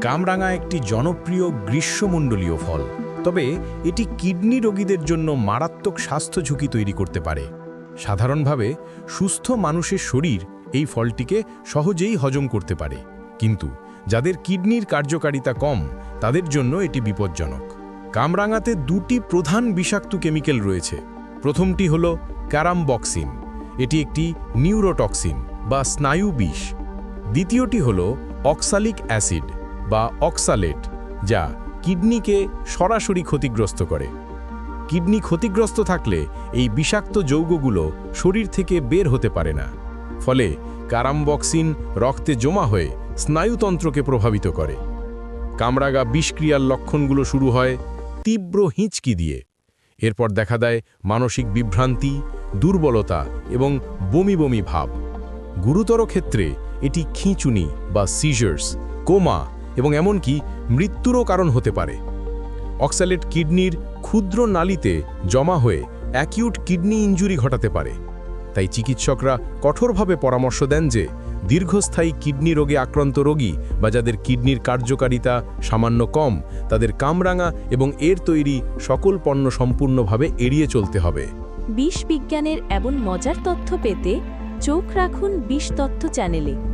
কামরাঙা একটি জনপ্রিয় গ্রীষ্মমণ্ডলীয় ফল। তবে এটি কিডনি রোগীদের জন্য মারাত্মক স্বাস্থ্য ঝুঁকি তৈরি করতে পারে। সাধারণভাবে সুস্থ মানুষের শরীর এই ফলটিকে সহজেই হজম করতে পারে। কিন্তু যাদের কিডনির কার্যকারিতা কম, তাদের জন্য এটি বিপজ্জনক। কামরাঙাতে দুটি প্রধান বিষাক্ত কেমিক্যাল রয়েছে। প্রথমটি হল ক্যারামবক্সিন। এটি একটি নিউরোটক্সিন বা স্নায়ু বিষ দ্বিতীয়টি হল অক্সালিক অ্যাসিড। বা অক্সালেট, যা কিডনিকে সরাসরি ক্ষতিগ্রস্ত করে। কিডনি ক্ষতিগ্রস্ত থাকলে এই বিষাক্ত যৌগগুলো শরীর থেকে বের হতে পারে না। ফলে কারামবক্সিন রক্তে জমা হয়ে স্নায়ুতন্ত্রকে প্রভাবিত করে। কামরাগা বিষক্রিয়ার লক্ষণগুলো শুরু হয় তীব্র হিঁচকি দিয়ে। এরপর দেখা দেয় মানসিক বিভ্রান্তি, দুর্বলতা এবং বমি বমি ভাব। গুরুতর ক্ষেত্রে এটি খিঁচুনি বা সিজার্স কোমা এবং এমনকি মৃত্যুরও কারণ হতে পারে। অক্সালেট কিডনির ক্ষুদ্র নালিতে জমা হয়ে অ্যাকিউট কিডনি ইনজুরি ঘটাতে পারে। তাই চিকিৎসকরা কঠোরভাবে পরামর্শ দেন যে, দীর্ঘস্থায়ী কিডনি রোগে আক্রান্ত রোগী বা যাদের কিডনির কার্যকারিতা সামান্য কম, তাদের কামরাঙা এবং এর তৈরি সকল পণ্য সম্পূর্ণভাবে এড়িয়ে চলতে হবে। বিষ বিজ্ঞানের এমন মজার তথ্য পেতে চোখ রাখুন বিষ তথ্য চ্যানেলে।